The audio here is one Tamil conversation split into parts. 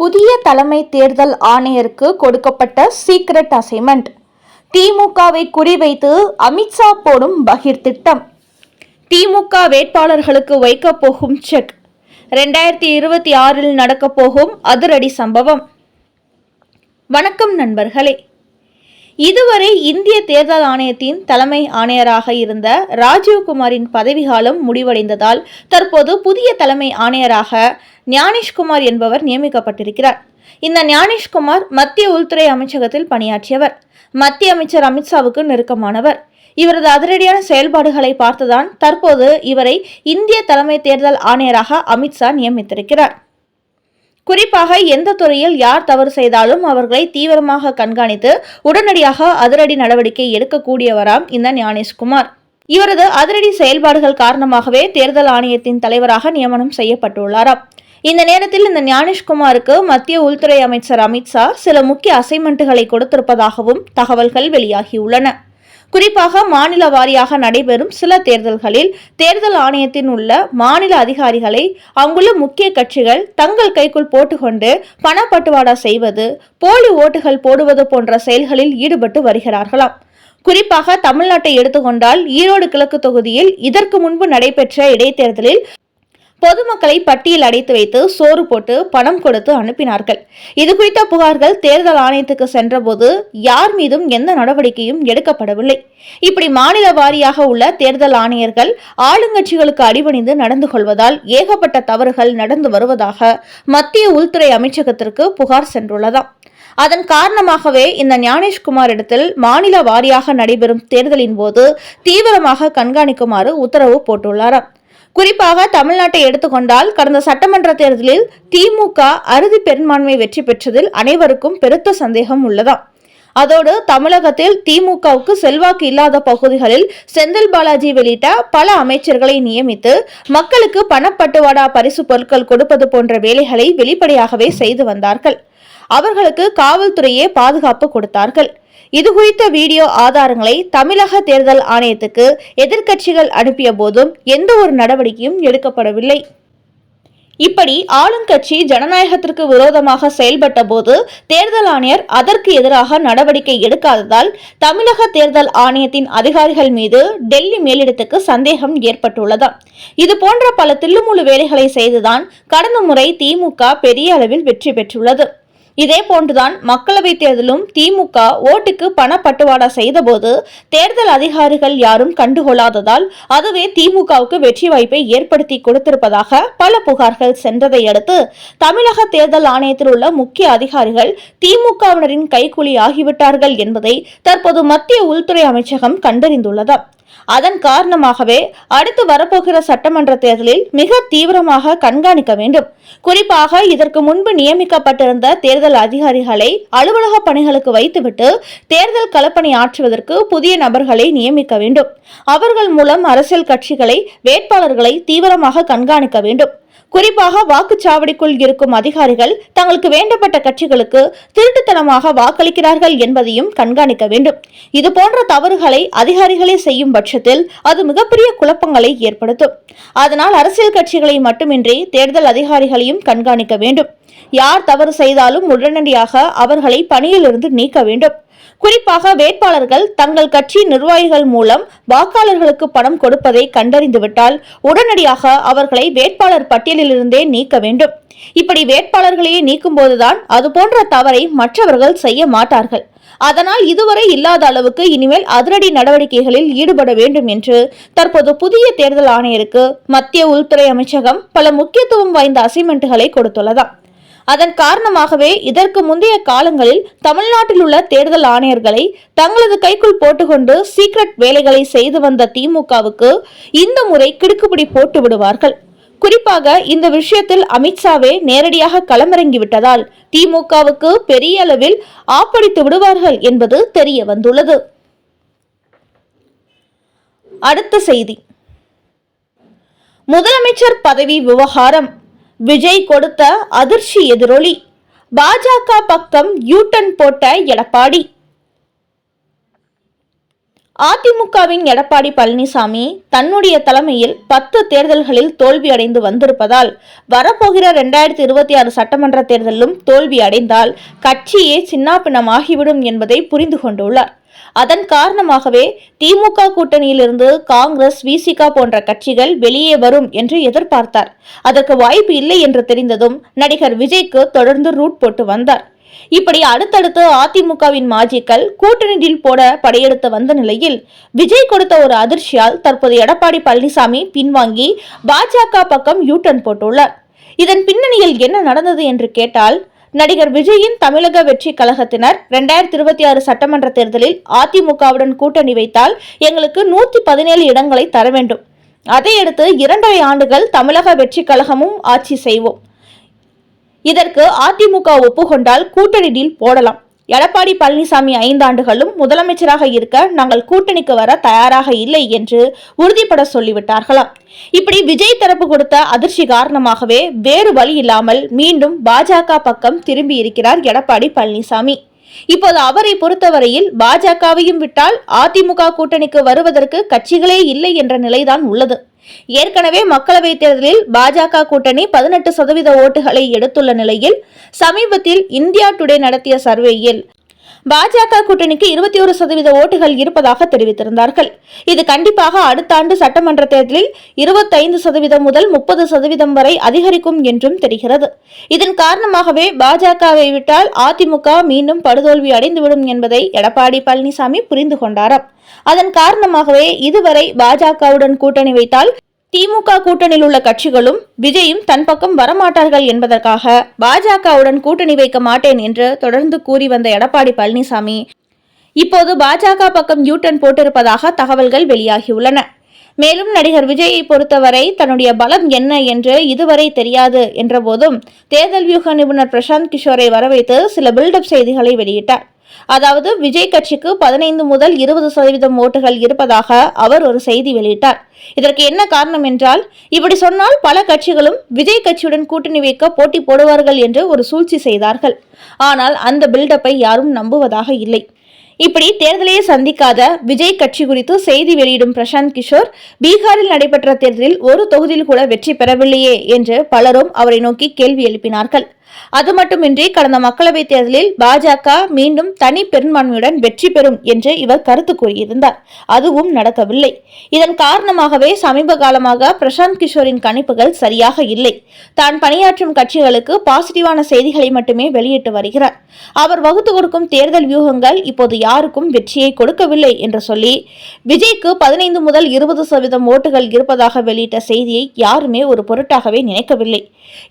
புதிய தலைமை தேர்தல் ஆணையருக்கு கொடுக்கப்பட்ட சீக்ரெட் அசைன்மெண்ட் திமுகவை குறிவைத்து அமித்ஷா போடும் பகிர் திட்டம் திமுக வேட்பாளர்களுக்கு வைக்கப் போகும் செக் ரெண்டாயிரத்தி இருபத்தி ஆறில் நடக்கப் போகும் அதிரடி சம்பவம். வணக்கம் நண்பர்களே. இதுவரை இந்திய தேர்தல் ஆணையத்தின் தலைமை ஆணையராக இருந்த ராஜீவ்குமாரின் பதவிகாலம் முடிவடைந்ததால் தற்போது புதிய தலைமை ஆணையராக ஞானேஷ்குமார் என்பவர் நியமிக்கப்பட்டிருக்கிறார். இந்த ஞானேஷ்குமார் மத்திய உள்துறை அமைச்சகத்தில் பணியாற்றியவர். மத்திய அமைச்சர் அமித்ஷாவுக்கு நெருக்கமானவர். இவரது அதிரடியான செயல்பாடுகளை பார்த்துதான் தற்போது இவரை இந்திய தலைமை தேர்தல் ஆணையராக அமித்ஷா நியமித்திருக்கிறார். குறிப்பாக எந்த துறையில் யார் தவறு செய்தாலும் அவர்களை தீவிரமாக கண்காணித்து உடனடியாக அதிரடி நடவடிக்கை எடுக்கக்கூடியவராம் இந்த ஞானேஷ்குமார். இவரது அதிரடி செயல்பாடுகள் காரணமாகவே தேர்தல் ஆணையத்தின் தலைவராக நியமனம் செய்யப்பட்டுள்ளாராம். இந்த நேரத்தில் இந்த ஞானேஷ்குமாருக்கு மத்திய உள்துறை அமைச்சர் அமித்ஷா சில முக்கிய அசைன்மெண்ட்டுகளை கொடுத்திருப்பதாகவும் தகவல்கள் வெளியாகியுள்ளன. குறிப்பாக மாநில வாரியாக நடைபெறும் சில தேர்தல்களில் தேர்தல் ஆணையத்தின் உள்ள மாநில அதிகாரிகளை அங்குள்ள முக்கிய கட்சிகள் தங்கள் கைக்குள் போட்டுக்கொண்டு பணப்பட்டுவாடா செய்வது போலி ஓட்டுகள் போடுவது போன்ற செயல்களில் ஈடுபட்டு வருகிறார்களாம். குறிப்பாக தமிழ்நாட்டை எடுத்துக்கொண்டால் ஈரோடு கிழக்கு தொகுதியில் இதற்கு முன்பு நடைபெற்ற இடைத்தேர்தலில் பொதுமக்களை பட்டியல் அடைத்து வைத்து சோறு போட்டு பணம் கொடுத்து அனுப்பினார்கள். இது குறித்த புகார்கள் தேர்தல் ஆணையத்துக்கு சென்றபோது யார் மீதும் எந்த நடவடிக்கையும் எடுக்கப்படவில்லை. இப்படி மாநில வாரியாக உள்ள தேர்தல் ஆணையர்கள் ஆளுங்கட்சிகளுக்கு அடிபணிந்து நடந்து கொள்வதால் ஏகப்பட்ட தவறுகள் நடந்து வருவதாக மத்திய உள்துறை அமைச்சகத்திற்கு புகார் சென்றுள்ளதாம். அதன் காரணமாகவே இந்த ஞானேஷ்குமார் இடத்தில் மாநில வாரியாக நடைபெறும் தேர்தலின் போது தீவிரமாக கண்காணிக்குமாறு உத்தரவு போட்டுள்ளாராம். குறிப்பாக தமிழ்நாட்டை எடுத்துக்கொண்டால் கடந்த சட்டமன்ற தேர்தலில் திமுக அறுதி பெரும்பான்மை வெற்றி பெற்றதில் அனைவருக்கும் பெருத்த சந்தேகம் உள்ளதாம். அதோடு தமிழகத்தில் திமுகவுக்கு செல்வாக்கு இல்லாத பகுதிகளில் செந்தில் பாலாஜி வெளியிட்ட பல அமைச்சர்களை நியமித்து மக்களுக்கு பணப்பட்டுவாடா பரிசு பொருட்கள் கொடுப்பது போன்ற வேலைகளை வெளிப்படையாகவே செய்து வந்தார்கள். அவர்களுக்கு காவல்துறையே பாதுகாப்பு கொடுத்தார்கள். இதுகுறித்த வீடியோ ஆதாரங்களை தமிழக தேர்தல் ஆணையத்துக்கு எதிர்க்கட்சிகள் அனுப்பிய போதும் எந்த ஒரு நடவடிக்கையும் எடுக்கப்படவில்லை. இப்படி ஆளுங்கட்சி ஜனநாயகத்திற்கு விரோதமாக செயல்பட்ட போது தேர்தல் ஆணையர் அதற்கு எதிராக நடவடிக்கை எடுக்காததால் தமிழக தேர்தல் ஆணையத்தின் அதிகாரிகள் மீது டெல்லி மேலிடத்துக்கு சந்தேகம் ஏற்பட்டுள்ளது. இது போன்ற பல தில்லுமுழு வேலைகளை செய்துதான் கடந்த முறை திமுக பெரிய அளவில் வெற்றி பெற்றுள்ளது. இதே போன்றுதான் மக்களவைத் தேர்தலும் திமுக ஓட்டுக்கு பணப்பட்டுவாடா செய்தபோது தேர்தல் அதிகாரிகள் யாரும் கண்டுகொள்ளாததால் அதுவே திமுகவுக்கு வெற்றி வாய்ப்பை ஏற்படுத்தி கொடுத்திருப்பதாக பல புகார்கள் சென்றதை அடுத்து தமிழக தேர்தல் ஆணையத்தில் உள்ள முக்கிய அதிகாரிகள் திமுகவினரின் கைக்கூலி ஆகிவிட்டார்கள் என்பதை தற்போது மத்திய உள்துறை அமைச்சகம் கண்டறிந்துள்ளது. அதன் காரணமாகவே அடுத்து வரப்போகிற சட்டமன்ற தேர்தலில் மிக தீவிரமாக கண்காணிக்க வேண்டும். குறிப்பாக இதற்கு முன்பு நியமிக்கப்பட்டிருந்த தேர்தல் அதிகாரிகளை அலுவலக பணிகளுக்கு வைத்துவிட்டு தேர்தல் களப்பணி ஆற்றுவதற்கு புதிய நபர்களை நியமிக்க வேண்டும். அவர்கள் மூலம் அரசியல் கட்சிகளை வேட்பாளர்களை தீவிரமாக கண்காணிக்க வேண்டும். குறிப்பாக வாக்குச்சாவடிக்குள் இருக்கும் அதிகாரிகள் தங்களுக்கு வேண்டப்பட்ட கட்சிகளுக்கு திருட்டுத்தனமாக வாக்களிக்கிறார்கள் என்பதையும் கண்காணிக்க வேண்டும். இது போன்ற தவறுகளை அதிகாரிகளே செய்யும் பட்சத்தில் அது மிகப்பெரிய குழப்பங்களை ஏற்படுத்தும். அதனால் அரசியல் கட்சிகளை மட்டுமின்றி தேர்தல் அதிகாரிகளையும் கண்காணிக்க வேண்டும். யார் தவறு செய்தாலும் உடனடியாக அவர்களை பணியிலிருந்து நீக்க வேண்டும். குறிப்பாக வேட்பாளர்கள் தங்கள் கட்சி நிர்வாகிகள் மூலம் வாக்காளர்களுக்கு பணம் கொடுப்பதை கண்டறிந்துவிட்டால் உடனடியாக அவர்களை வேட்பாளர் பட்டியலிலிருந்தே நீக்க வேண்டும். இப்படி வேட்பாளர்களையே நீக்கும் போதுதான் அது போன்ற தவறை மற்றவர்கள் செய்ய மாட்டார்கள். அதனால் இதுவரை இல்லாத அளவுக்கு இனிமேல் அதிரடி நடவடிக்கைகளில் ஈடுபட வேண்டும் என்று தற்போது புதிய தேர்தல் ஆணையருக்கு மத்திய உள்துறை அமைச்சகம் பல முக்கியத்துவம் வாய்ந்த அசைன்மெண்ட்டுகளை கொடுத்துள்ளதாம். அதன் காரணமாகவே இதற்கு முந்தைய காலங்களில் தமிழ்நாட்டில் உள்ள தேர்தல் ஆணையர்களை தங்களது கைக்குள் போட்டுக்கொண்டு சீக்ரெட் வேலைகளை செய்து வந்த திமுகவுக்கு இந்த முறை கிடுக்குப்பிடி போட்டு விடுவார்கள். குறிப்பாக இந்த விஷயத்தில் அமித்ஷாவே நேரடியாக களமிறங்கி விட்டதால் திமுகவுக்கு பெரிய அளவில் ஆப்படித்து விடுவார்கள் என்பது தெரிய வந்துள்ளது. அடுத்த செய்தி. முதலமைச்சர் பதவி விவகாரம். விஜய் கொடுத்த அதிர்ச்சி எதிரொலி. பாஜக பக்கம் யூட்டன் போட்ட எடப்பாடி. அதிமுகவின் எடப்பாடி பழனிசாமி தன்னுடைய தலைமையில் பத்து தேர்தல்களில் தோல்வி அடைந்து வந்திருப்பதால் வரப்போகிற இரண்டாயிரத்தி இருபத்தி ஆறு சட்டமன்ற தேர்தலிலும் தோல்வி அடைந்தால் கட்சியே சின்னாபின்னமாகிவிடும் என்பதை புரிந்து கொண்டுள்ளார். அதன் காரணமாகவே திமுக கூட்டணியிலிருந்து காங்கிரஸ் விசிகா போன்ற கட்சிகள் வெளியே வரும் என்று எதிர்பார்த்தார். அதற்கு வாய்ப்பு இல்லை என்று தெரிந்ததும் நடிகர் விஜய்க்கு தொடர்ந்து ரூட் போட்டு வந்தார். இப்படி அடுத்தடுத்து அதிமுகவின் மாஜிக்கள் கூட்டணியில் போட படையெடுத்து வந்த நிலையில் விஜய் கொடுத்த ஒரு அதிர்ச்சியால் தற்போது எடப்பாடி பழனிசாமி பின்வாங்கி பாஜக பக்கம் யூட்டன் போட்டுள்ளார். இதன் பின்னணியில் என்ன நடந்தது என்று கேட்டால் நடிகர் விஜயின் தமிழக வெற்றி கழகத்தினர் இரண்டாயிரத்தி இருபத்தி ஆறு சட்டமன்ற தேர்தலில் அதிமுகவுடன் கூட்டணி வைத்தால் எங்களுக்கு நூத்தி பதினேழு இடங்களை தர வேண்டும். அதையடுத்து இரண்டரை ஆண்டுகள் தமிழக வெற்றி கழகமும் ஆட்சி செய்வோம். இதற்கு அதிமுக ஒப்புக்கொண்டால் கூட்டணியில் போடலாம். எடப்பாடி பழனிசாமி ஐந்தாண்டுகளும் முதலமைச்சராக இருக்க நாங்கள் கூட்டணிக்கு வர தயாராக இல்லை என்று உறுதிப்பட சொல்லிவிட்டார்களாம். இப்படி விஜய் தரப்பு கொடுத்த அதிர்ச்சி காரணமாகவே வேறு வழி இல்லாமல் மீண்டும் பாஜக பக்கம் திரும்பி இருக்கிறார் எடப்பாடி பழனிசாமி. இப்போது அவரை பொறுத்தவரையில் பாஜகவையும் விட்டால் அதிமுக கூட்டணிக்கு வருவதற்கு கட்சிகளே இல்லை என்ற நிலைதான் உள்ளது. ஏற்கனவே மக்களவைத் தேர்தலில் பாஜக கூட்டணி பதினெட்டு சதவீத ஓட்டுகளை எடுத்துள்ள நிலையில் சமீபத்தில் இந்தியா டுடே நடத்திய சர்வேயில் பாஜக கூட்டணிக்கு இருபத்தி ஒரு சதவீத ஓட்டுகள் இருப்பதாக தெரிவித்திருந்தார்கள். இது கண்டிப்பாக அடுத்த ஆண்டு சட்டமன்ற தேர்தலில் இருபத்தைந்து சதவீதம் முதல் முப்பது சதவீதம் வரை அதிகரிக்கும் என்றும் தெரிகிறது. இதன் காரணமாகவே பாஜகவை விட்டால் அதிமுக மீண்டும் படுதோல்வி அடைந்துவிடும் என்பதை எடப்பாடி பழனிசாமி புரிந்து கொண்டாராம். அதன் காரணமாகவே இதுவரை பாஜகவுடன் கூட்டணி வைத்தால் திமுக கூட்டணியில் உள்ள கட்சிகளும் விஜயும் தன் பக்கம் வரமாட்டார்கள் என்பதற்காக பாஜகவுடன் கூட்டணி வைக்க மாட்டேன் என்று தொடர்ந்து கூறி வந்த எடப்பாடி பழனிசாமி. இப்போது பாஜக பக்கம் யூட்டன் போட்டிருப்பதாக தகவல்கள் வெளியாகியுள்ளன. மேலும் நடிகர் விஜயை பொறுத்தவரை தன்னுடைய பலம் என்ன என்று இதுவரை தெரியாது என்றபோதும் தேர்தல் வியூக நிபுணர் பிரசாந்த் கிஷோரை வரவைத்து சில பில்டப் செய்திகளை வெளியிட்டார். அதாவது விஜய் கட்சிக்கு பதினைந்து முதல் இருபது சதவீதம் ஓட்டுகள் இருப்பதாக அவர் ஒரு செய்தி வெளியிட்டார். இதற்கு என்ன காரணம் என்றால் இப்படி சொன்னால் பல கட்சிகளும் விஜய் கட்சியுடன் கூட்டணி வைக்க போட்டி போடுவார்கள் என்று ஒரு சூழ்ச்சி செய்தார்கள். ஆனால் அந்த பில்டப்பை யாரும் நம்புவதாக இல்லை. இப்படி தேர்தலையே சந்திக்காத விஜய் கட்சி குறித்து செய்தி வெளியிடும் பிரசாந்த் கிஷோர் பீகாரில் நடைபெற்ற தேர்தலில் ஒரு தொகுதியில் கூட வெற்றி பெறவில்லையே என்று பலரும் அவரை நோக்கி கேள்வி எழுப்பினார்கள். அது மட்டுமின்றி கடந்த மக்களவைத் தேர்தலில் பாஜக மீண்டும் தனி பெரும்பான்மையுடன் வெற்றி பெறும் என்று இவர் கருத்து கூறியிருந்தார். அதுவும் நடக்கவில்லை. இதன் காரணமாகவே சமீப காலமாக பிரசாந்த் கிஷோரின் கணிப்புகள் சரியாக இல்லை. தான் பணியாற்றும் கட்சிகளுக்கு பாசிட்டிவான செய்திகளை மட்டுமே வெளியிட்டு வருகிறார். அவர் வகுத்து கொடுக்கும் தேர்தல் வியூகங்கள் இப்போது யாருக்கும் வெற்றியை கொடுக்கவில்லை என்று சொல்லி விஜய்க்கு பதினைந்து முதல் இருபது சதவீதம் ஓட்டுகள் இருப்பதாக வெளியிட்ட செய்தியை யாருமே ஒரு பொருட்டாகவே நினைக்கவில்லை.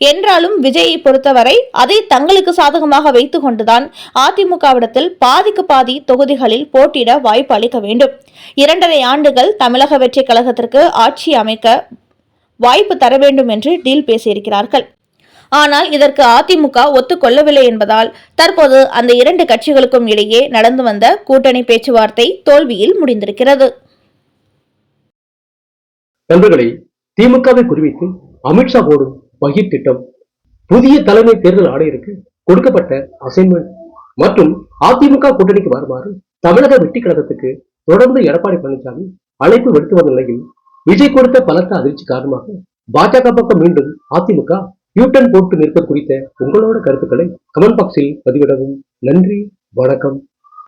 என்றாலும் விஜயை பொறுத்தவரை அதை தங்களுக்கு சாதகமாக வைத்துக் கொண்டுதான் அதிமுகவிடத்தில் பாதிக்கு பாதி தொகுதிகளில் போட்டியிட வாய்ப்பு அளிக்க வேண்டும். இரண்டரை ஆண்டுகள் தமிழக வெற்றி கழகத்திற்கு ஆட்சி அமைக்க வாய்ப்பு தர வேண்டும் என்று டீல் பேசியிருக்கிறார்கள். ஆனால் இதற்கு அதிமுக ஒத்துக்கொள்ளவில்லை என்பதால் தற்போது அந்த இரண்டு கட்சிகளுக்கும் இடையே நடந்து வந்த கூட்டணி பேச்சுவார்த்தை தோல்வியில் முடிந்திருக்கிறது. நண்பர்களே திமுகவை குறிவைத்து அமித்ஷா போடும் பகிர் திட்டம் புதிய தலைமை தேர்தல் ஆணையருக்கு கொடுக்கப்பட்ட அசைன்மெண்ட் மற்றும் அதிமுக கூட்டணிக்கு வருமாறு தமிழக வெட்டி கழகத்துக்கு தொடர்ந்து எடப்பாடி பழனிசாமி அழைப்பு விடுத்து வந்த நிலையில் விஜய் கொடுத்த பலத்த அதிர்ச்சி காரணமாக பாஜக பக்கம் மீண்டும் அதிமுக யூட்டன் போட்டு நிற்பது குறித்த உங்களோட கருத்துக்களை கமெண்ட் பாக்ஸில் பதிவிடவும். நன்றி வணக்கம்.